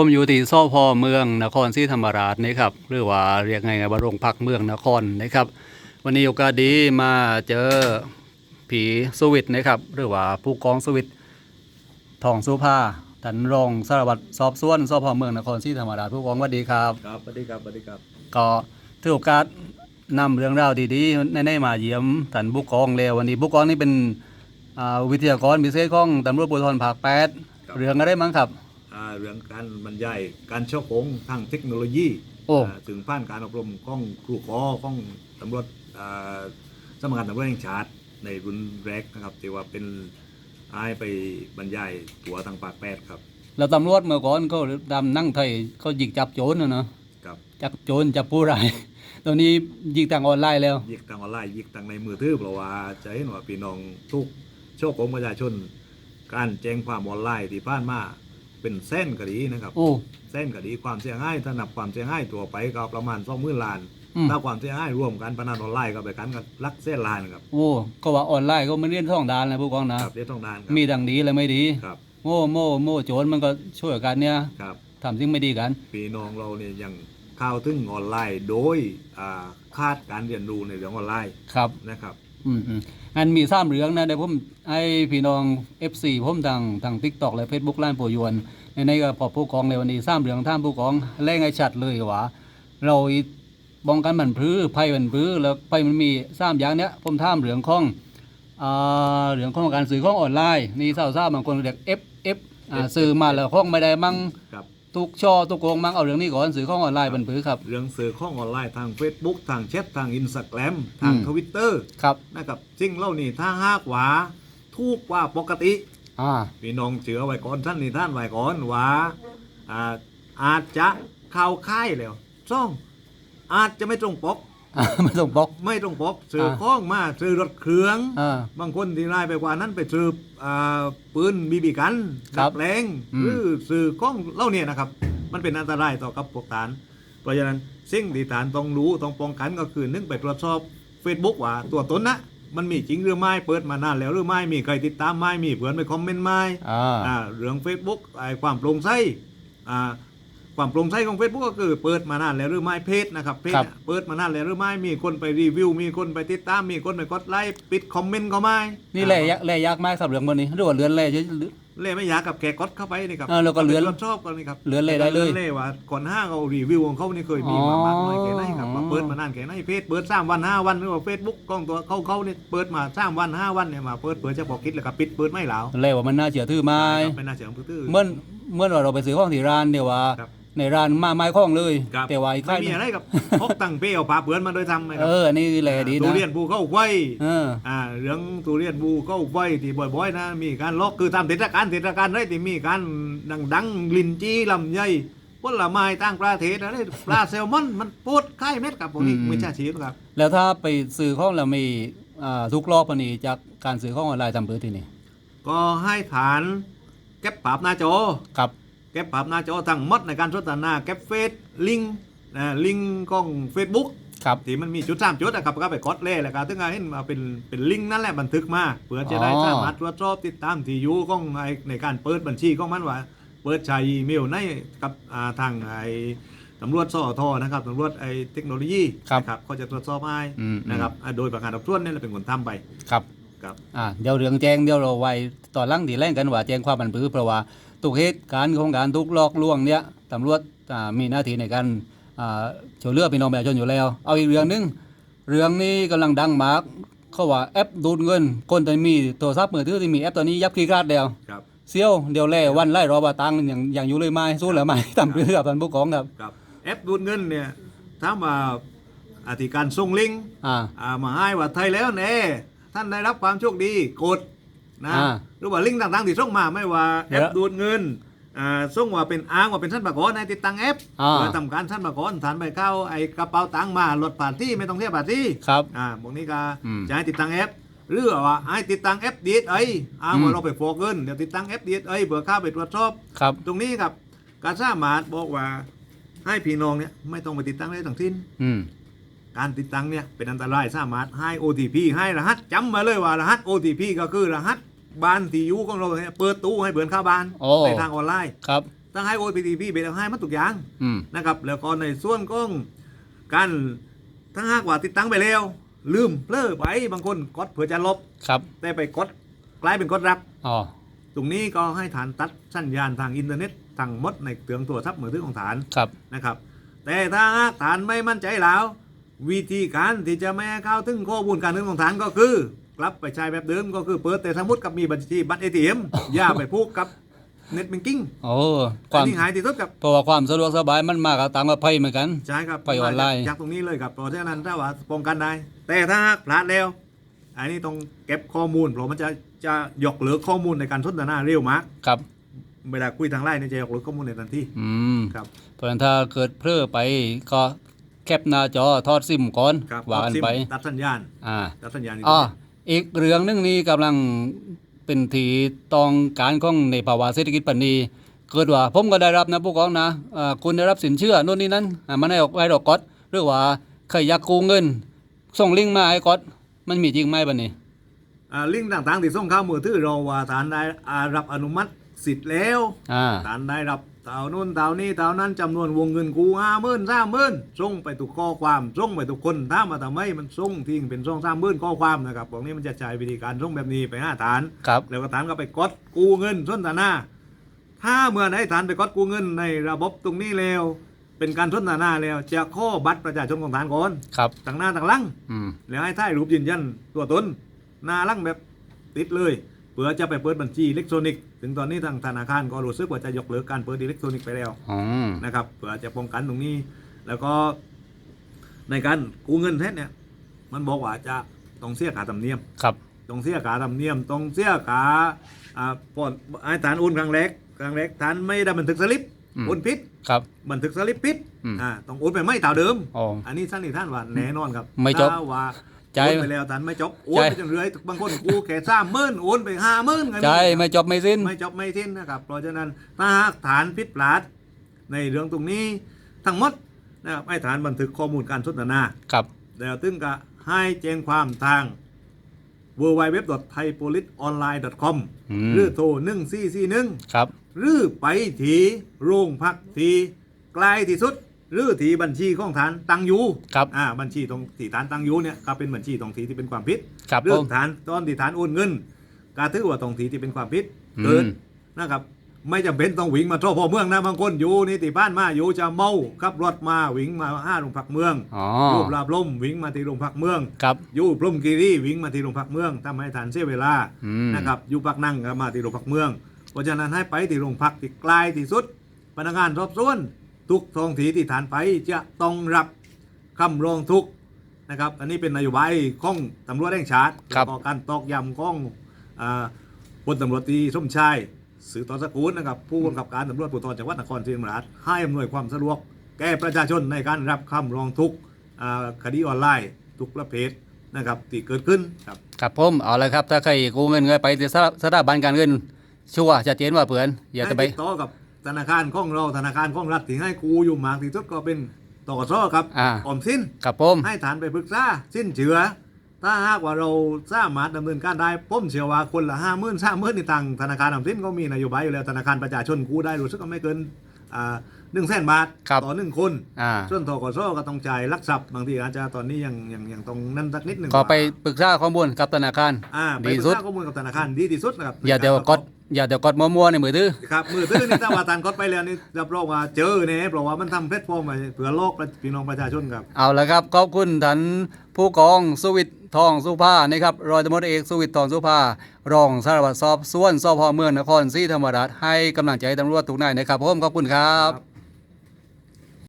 ผมอยู่ที่สพเมืองนครศรีธรรมราชนี่ครับหรือว่าเรียกไงายๆว่าโรงพักเมืองนครนะครับ วันนี้โอกาสดีมาเจอผีสวิตนะครับ หรือว่าผู้กองสวิตทองสุภาท่านรองสารวัตรสอบสวนสพเมืองนครศรีธรรมราชผู้กองสวัสดีครับ ครับสวัสดีครับสวัสดีครับ ก็ถือโอกาสนำเรื่องราวดีๆในๆมาเยี่ยมท่านผู้กองแล้ววันนี้ผู้กองนี่เป็นอ่าวิทยากรพิเศษของตำรวจภูธรภาคแปดเรื่องอะไรมั้งครับอ่า เรื่องการบรรยายการช่อโกงทางเทคโนโลยีโอ้าถึงผ่านการอบรมของครูขอของตำรวจอ่าสำนักงานตำรวจแห่งชาติในรุ่นแรกนะครับที่ว่าเป็นให้ไปบรรยายตัวทางปากแปดครับ แล้วตำรวจเมื่อก่อนเขาดำนั่งไทยเขายิงจับโจรนะเนาะกับจับโจรจับผู้ร้ายตอนนี้ยิงทางออนไลน์แล้วยิกทางออนไลน์ยิกทางในมือถือเพราะว่าจะเห็นว่าพี่น้องทุกช่อโกงประชาชนการแจ้งความออนไลน์ที่ผ่านมา เป็นเส้นคดีนะครับ โอ้ เส้นคดีความเสียหายถ้านับความเสียหายตัวไปก็ประมาณสองหมื่นล้าน อืม ถ้าความเสียหายรวมกันพนันออนไลน์ก็ไปกันกับลักเส้นล้านครับ โอ้ ก็ว่าออนไลน์ก็ไม่เรียนท่องดานนะผู้กองนะครับเรียกต้องดานครับมีดังดีและไม่ดี ครับโม่โม่โม่โจรมันก็ช่วยกันเนี่ยครับ ทำสิ่งไม่ดีกัน พี่น้องเราเนี่ยยังเข้าถึงออนไลน์โดยอ่าคาดการเรียนรู้ในเรื่องออนไลน์ครับ นะครับ อืมอืม อันมีสามเรื่องนะเดี๋ยวผมให้พี่น้อง FC ผมทางทาง TikTok และ Facebook ล้านปัวยวนในในก็พอผู้กองในวันนี้สามเรื่องท่ามผู้กองแรงไอ้ชัดเลยว่าเราอีป้องกันมันพรื้อภัยมันพรื้อแล้วภัยมันมีสามอย่างเนี้ยผมท่ามเรื่องของอ่าเรื่องของการสื่อของออนไลน์นี่เศร้าทราบบางคนเรียก F F อ่าสื่อมาแล้วของไม่ได้มั่งครับ ทุกช่อทุกโกงมั่งเอาเรื่องนี้ก่อนสื่อของออนไลน์มันพรื้อครับ เรื่องสื่อข้องออนไลน์ทาง Facebook ทางแชททางอินสตาแกรมทางอืม ทวิตเตอร์ครับนะครับสิ่งเหล่านี้ถ้าหากว่าทุกว่าปกติ อ่าพี่น้องเชื่อไว้ก่อนท่านนี่ท่านไว้ก่อนว่าอ่าอาจจะเข้าค่ายแล้วซ่องอาจจะไม่ตรงปก ไม่ต้องบล็อก ไม่ตรงปกซื้ออา ข้องมาซื้อรถเครื่อง อ่า บางคนที่ไล่ไปกว่านั้นไปซื้ออ่าปืนบีบีกันครับดัแรงอืม หรือซื้อข้องเหล่านี้นะครับ มันเป็นอันตรายต่อกับพวกฐาน เพราะฉะนั้นสิ่งที่ฐานต้องรู้ต้องป้องกันก็คือหนึ่งไปตรวจสอบ Facebook ว่าตัวตนนะมันมีจริงหรือไม่เปิดมานานแล้วหรือไม่มีใครติดตามไหม่มีเพื่อนไปคอมเมนต์ไหมอ่า อ่าเรื่อง Facebook ไอ้ความโปร่งใสอ่า ความโปร่งใสของ Facebook ก็คือเปิดมานานแล้วหรือไม่เพจนะครับเพจครับเนี่ยเปิดมานานแล้วหรือไม่มีคนไปรีวิว มีคนไปติดตามมีคนไปกดไลค์ปิดคอมเมนต์เขาไหมนี่แหละยากแหละยากมากสำหรับเรื่องวันนี้หรือว่าเรือนแหล่เฉยเล่ไม่อยากกับแกกดเข้าไปนี่ครับเออแล้วก็เลื่อนไปตรวจชอบกันนี่ครับเลื่อนเลยได้เลย เล่ว่าก่อนห้าเขารีวิวของเขานี่เคยมีมามากน้อยแค่ไหนครับอ๋อว่าเปิดมานานแค่ไหนเพจเปิดสามวันห้าวันหรือว่าเฟซบุ๊กกล้องตัวเขาเขาเนี่ยเปิดมาสามวันห้าวันเนี่ยมาเปิดเปิดเฉพาะคิดแล้วก็ปิดเปิดไม่แล้วแหล่ว่ามันน่าเชื่อถือไหมไม่น่าเชื่อถือเมื่อเมื่อเราไปซื้อของที่ร้านเดี๋ยวว่า ครับ ในร้านมาไม้ข้องเลย ครับแต่ว่าอีกไม่มีอะไรกับ พกตังเป้เอาปลาเปือนมาโดยทำไหมคเอรับออันนี้แหล่ดีทุนะเรียนภูเข้าไฟเออ อ่าเรื่องทุเรียนภูเข้าไฟที่บ่อยๆนะมีการลอกคือตามเทศกาลเทศกาลอะไรที่มีการดังๆลินจี้ลำไยผลไม้ต่างประเทศอะไรปลาแซลมอนมันปวดไข่เม็ดกับพวกนี้อืม ไม่ใช่ชีวิตครับแล้วถ้าไปซื้อของแล้วมีอ่าทุกรอบปานนี้จากการซื้อของออนไลน์ทำเพื่อที่นี่ก็ให้ฐานเก็บภาพหน้าจอ ครับเก็บภาพหน้าจอทั้งหมดในการสนทนาเก็บเฟซลิงก์นะลิงก์ของ Facebook ครับที่มันมีจุดสามจุดนะครับก็ไปกดเล่แล้วก็ถึงเอาเห็นมาเป็นเป็นลิงก์นั่นแหละบันทึกมาเพื่อจะได้อ๋อสามารถตรวจสอบติดตามที่อยู่ของไอ้ในการเปิดบัญชีของมันว่าเปิดใช้อีเมลในกับอ่าทางไอ้ตำรวจสอทอนะครับตำรวจไอ้เทคโนโลยีครับนะครับเขาจะตรวจสอบให้อืมนะครับอ่าโดยประการดับส่วนนี่แหละเป็นคนทำไปครับ ครับอ่าเดี๋ยวเรื่องแจ้งเดี๋ยวเราไว้ตอนหลังที่แรงกันว่าแจ้งความบันพือเพราะว่าทุกเหตุการณ์ของการทุกลอกลวงเนี่ยตำรวจอ่ามีหน้าที่ในการอ่าช่วยเหลือพี่น้องประชาชนอยู่แล้ว เอาอีกเรื่องหนึงเรื่องนี้กำลังดังมากเขาว่าแอปดูดเงิน คนที่มีโทรศัพท์มือถือที่มีแอปตัวนี้ยับคีย์การ์ดเดียวครับ เซี่ยวเดียวแล่วันไล่รอบาตังอย่างอย่างอยู่เลยไหมสู้เหรือไม่ตามเรื่องท่านผู้กองครับครับแอปดูดเงินเนี่ยถามว่าอธิการส่งลิงก์อ่า อ่ามาให้ว่าไทยแล้วแน่ ท่านได้รับความโชคดีกดนะอ่าหรือว่าลิงก์ต่างๆที่ส่งมาไม่ว่าแอเดี๋ปยวดูดเงินอ่าส่งว่าเป็นอ้างว่าเป็นท่านประกรในติดตั้งแอปอ่า เพื่อทำการท่านประกรฐานไปเข้าไอ้กระเป๋าตังค์มาลดผ่านที่ไม่ต้องเสียผ่านที่ ครับ อ่าพวกนี้ก็อืมจะให้ติดตั้งแอปหรือว่าให้ติดตั้งแอปดีเออ้างอืว่าม เราไปฟอกเงินเดี๋ยวติดตั้งแอปดีเอเพื่อเข้าไปตรวจสอบ ครับ ตรงนี้ครับการสามารถบอกว่าให้พี่น้องเนี่ยไม่ต้องไปติดตั้งอะไรทั้งสิ้น อืม การติดตั้งเนี่ยเป็นอันตรายสามารถให้ OTP ให้รหัสจำมาเลยว่ารหัส OTP ก็คือรหัสบ้านที่อยู่ของเราเนี่ยเปิดตู้ให้เบิร์นเข้าบ้านโอ้ ในทางออนไลน์ ครับตั้งให้ OTP ไปแล้วให้มันทุกอย่าง อืม นะครับแล้วก็ในส่วนของการถ้าหากว่าติดตั้งไปแล้ว ลืมเพลอไปบางคนกดเผื่อจะลบ ครับ แต่ไปกดกลายเป็นกดรับ อ๋อ ตรงนี้ก็ให้ฐานตัดสัญญาณทางอินเทอร์เน็ตทางหมดในเครื่องโทรศัพท์มือถือของฐานครับ นะครับ แต่ถ้าหากฐานไม่มั่นใจแล้ว วิธีการที่จะไม่ให้เข้าถึงข้อมูลการเงินของฐานก็คือกลับไปใช้แบบเดิมก็คือเปิดแต่สมมติกับมีบัญชีบัตรเอทีเอ็มอย่าไปพูดกับเน็ตแบงกิ้งโอ้คอัวานมนี้หายที่สุดกับเพราะว่าความสะดวกสบายมันมากกับตามกับไพ่เหมือนกันใช่ครับไปออนไลน์จากตรงนี้เลยครับเพราะฉะนั้นถ้าว่าป้องกันได้ แต่ถ้าหากพลาดแล้วอันนี้ต้องเก็บข้อมูลเพราะมันจะจะยกเลิกข้อมูลในการสนทนาเร็วมากครับเวลาคุยทางไลน์เนี่ยจะยกเลิกข้อมูลในทันทีอืมครับเพราะฉะนั้นถ้าเกิดเพลอไปก็ แคปหน้าจอทอดซิมก่อนครับว่ากันซิมไปตัดสัญญาณอ่าตัดสัญญาณกอ๋ออีกเรื่องหนึงนี้กำลังเป็นทีต้องการของในภาวะเศรษฐกิจปัจจุบันเกิดว่าผมก็ได้รับนะผู้กองนะอ่าคุณได้รับสินเชื่อโน่นนี่นั่นอ่ามันให้ออกไว้ดอกก๊อตหรือว่าใครอยากกู้เงิน ส่งลิงก์มาให้ก๊อตมันมีจริงไหมบัดนี้อ่าลิงก์ต่างๆที่ส่งเข้ามือถือเราว่าฐานได้อ่ารับอนุมัติสิทธิ์แล้วอ่าฐานได้รับ เท่านู้นเท่านี้เท่านั้นจำนวนวงเงินกูห้าหมื่นสามหมื่นส่งไปทุกข้อความส่งไปทุกคนถ้ามมาทำไมมันส่งทิ้งเป็นส่งสามหมื่นข้อความนะครับพวกนี้มันจะใช้วิธีการส่งแบบนี้ไปห้าฐานครับแล้วก็ฐานก็ไปกดกู้เงินส้นทนาถ้าเมื่อไหนฐานไปกดกู้เงินในระบบตรงนี้แล้ว เป็นการส้นทนาแล้วจะข้อบัตรประชาชนของฐานก่อนครับต่างหน้าต่างหลังอืมแล้วให้ถ่ายรูปยืนยันตัวตนหน้าหลังแบบติดเลย เพื่อจะไปเปิดบัญชีอิเล็กทรอนิกส์ถึงตอนนี้ทางธนาคารก็รู้สึกว่าจะยกเลิกการเปิดอิเล็กทรอนิกส์ไปแล้วอ๋อนะครับเพื่อจะป้องกันตรงนี้ แล้วก็ในการกู้เงินเท็จเนี่ย มันบอกว่าจะต้องเสียค่าธรรมเนียมครับต้องเสียค่าธรรมเนียมต้องเสียค่าอ่าปอนไอ้ฐานโอนครั้งแรกครั้งแรกฐานไม่ได้บันทึกสลิปอืมโอนผิดครับบันทึกสลิปผิดอืมอ่าต้องโอนไปไม่เท่าเดิมอ๋ออันนี้สันนิษฐานว่าแน่นอนครับไม่จบถ้าว่า ใจ โอนไปแล้วฐานไม่จบโอนไปจนเรื่อยบางคนกูแค่สามหมื่นโอนไปห้าหมื่นใจไม่จบไม่สิ้น ไม่จบไม่สิ้นนะครับ เพราะฉะนั้นถ้าหากฐานผิดพลาดในเรื่องตรงนี้ทั้งหมดนะครับให้ฐานบันทึกข้อมูลการสนทนาครับแล้วตึงก็ให้แจ้งความทาง w w w t h a i p o l i c e o n l i n e c o m อืมหรือโทร1 4 4 1ครับ หรือไปที่โรงพักที่ใกล้ที่สุด หรือที่บัญชีของฐานตังอยูครับอ่าบัญชีตรงที่ฐานตังอยูเนี่ยก็เป็นบัญชีตรงที่ที่เป็นความผิดครับเรื่ผองมฐานตอนที่ฐานโอนเงินก็ถือว่าตรงที่ที่เป็นความผิดอืมเกินนะครับไม่จำเป็นต้องวิ่งมาโทรพ่อเมืองนะบางคนอยู่นี่ติบ้านมาอยู่จะเมาขับรถมาวิ่งมาห้าโรงพักเมืองอ๋ออยู่ปราบลมวิ่งมาที่โรงพักเมืองครับอยู่พรหมคีรีวิ่งมาที่โรงพักเมืองทำให้ฐานเสียเวลาอืมนะครับอยู่ปักนั่งก็มาที่โรงพักเมืองเพราะฉะนั้นให้ไปที่โรงพักที่ใกล้ที่สุดพนักงานสอบสวน ทุกท้องที่ที่ฐานไปจะต้องรับคำร้องทุกข์นะครับ อันนี้เป็นนโยบายของตำรวจแห่งชาติครับแล้วก็การตอกย้ำของอ่าพลตำรวจตรีสมชายสือต่อสกุลนะครับ ผู้กำกับการตำรวจภูธรจังหวัดนครศรีธรรมราชให้อำนวยความสะดวก แก่ประชาชนในการรับคำร้องทุกข์อ่าคดีออนไลน์ ทุกประเภทนะครับที่เกิดขึ้นครับ ครับผมเอาละครับ ถ้าใครกู้เงินก็ไปที่สถาสถาบันการเงิน ชัวร์ชัดเจนว่าเผื่อนอย่าจะไป ให้ติดต่อกับ ธนาคารของเราธนาคารของรัฐที่ให้กูอยู่มากที่สุดก็เป็นตกสครับอ่า ออมสินครับผม ให้ฐานไปปรึกษาสิ้นเจือ ถ้าหากว่าเราสามารถดำเนินการได้ผมเชื่อว่าคนละห้าหมื่นสามหมื่นในทางธนาคารออมสินก็มีนโยบายอยู่แล้วธนาคารประชาชนกู้ได้รู้สึกก็ไม่เกินอ่า หนึ่งแสนบาทครับต่อหนึ่งคนอ่าส่วนทกสก็ต้องจ่ายลักทรัพย์บางทีอาจจะตอนนี้ยังยังยังต้องนั่นสักนิดหนึ่งก็ไปปรึกษาข้อมูลกับธนาคารอ่าไปดีปรึกสุดษาข้อมูลกับธนาคารดีที่สุดนะครับอย่าเดี๋ยวกดอย่าเดี๋ยวกดมั่วๆในมือถือครับมือถือนี่ถ้าว่าทานกดไปแล้วนี่รับรองว่าเจอแน่เพราะว่ามันทำแพลตฟอร์มไว้เผื่อโลกและพี่น้องประชาชนครับเอาละครับขอบคุณท่านผู้กองสุวิทย์ ทองสุภานะครับรอยตำรวจเอกสุวิทย์ทองสุภารองสารวัตรสอบสวนสพเมืองนครศรีธรรมราชให้กำลังใจตำรวจทุกนายนะครับผมขอบคุณครับ